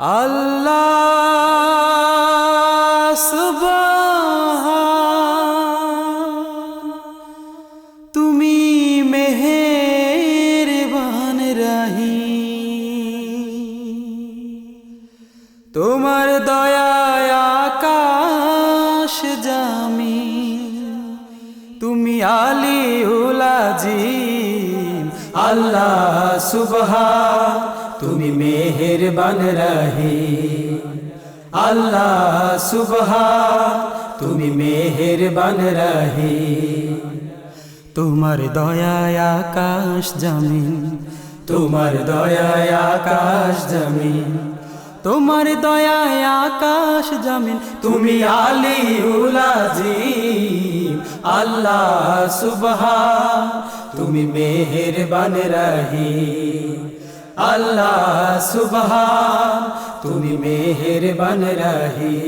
আল্লাহ তুমি মেহেরবান রাহি তোমার দয়ায় আকাশ জামি তুমি আলী উলাজিম আল্লাহ সুবহা তুমি মেহেরবান রাহি আল্লাহ সুবহা তুমি মেহেরবান রাহি তোমার দয়ায় আকাশ জমিন, তোমার দয়ায় আকাশ জমিন। তোমার দয়ায় আকাশ জমিন, তুমি আলী উলাজিম আল্লাহ সুবহা তুমি মেহের মেহেরবান রাহি। আল্লাহ সুবহা তুমি মেহের মেহেরবান রাহি।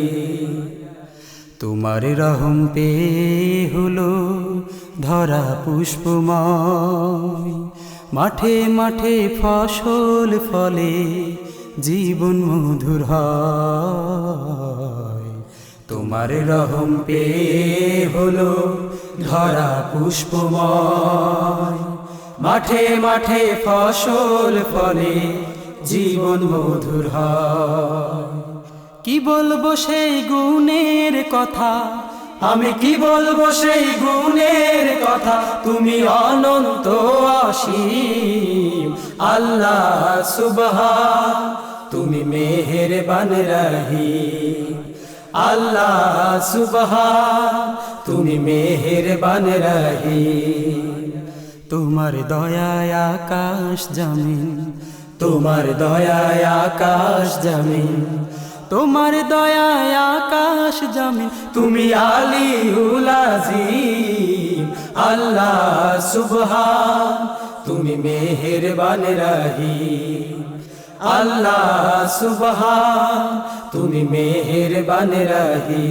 তোমার রহম পে হলো ধরা পুষ্পময়। মাঠে মাঠে ফসল ফলে জীবন মধুর হয়। তোমার রহম পে হলো ধরা পুষ্পময়। মাঠে মাঠে ফসল ফলে জীবন মধুর কি বলব সেই গুণের কথা? আমি কি বলব সেই গুণের কথা? তুমি অনন্ত অসীম, আল্লাহ সুবহা তুমি মেহের বান রাহি আল্লাহ সুবহা তুমি মেহেরবান রাহি তোমার দয়ায় আকাশ জমিন, তোমার দয়ায় আকাশ জমিন, তোমার দয়ায় আকাশ জমিন, তুমি আলী উলাজিম আল্লাহ সুবহা তুমি মেহেরবান রাহি আল্লাহ সুবহা তুমি মেহেরবান রাহি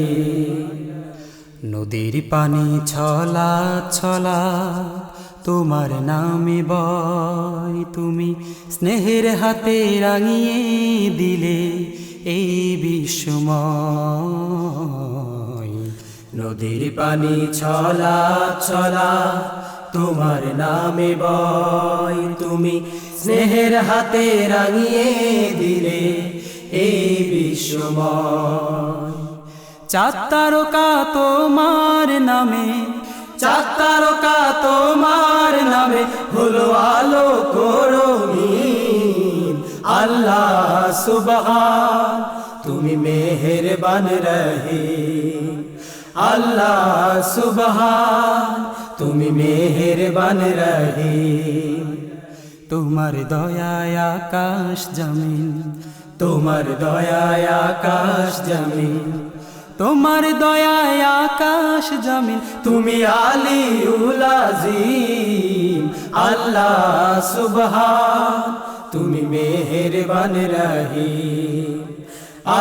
নদীর পানি ছলা ছলা, তোমার নামে বয়, তুমি স্নেহের হাতে রাঙিয়ে দিলে এই বিশ্বময় নদীর পানি ছলা ছলা তোমার নামে বয়, তুমি স্নেহের হাতে রাঙিয়ে দিলে এই বিশ্বময় চার তারকা তোমার নামে চার তারকা তোমার নামে হলো আলো করমিন আল্লাহ সুবহান, তুমি মেহেরবান রহে আল্লাহ সুবহান তুমি মেহেরবান রহে তোমার দয়ায় আকাশ জমিন, তোমার দয়ায় আকাশ জমিন, তোমার দয়ায় আকাশ জমিন। তুমি আলী উলাজিম আল্লাহ সুবহান। তুমি মেহেরবান রহি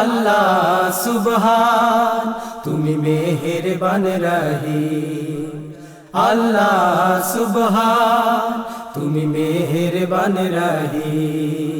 আল্লাহ সুবহান। তুমি মেহেরবান রহি আল্লাহ সুবহান তুমি মেহেরবান রহি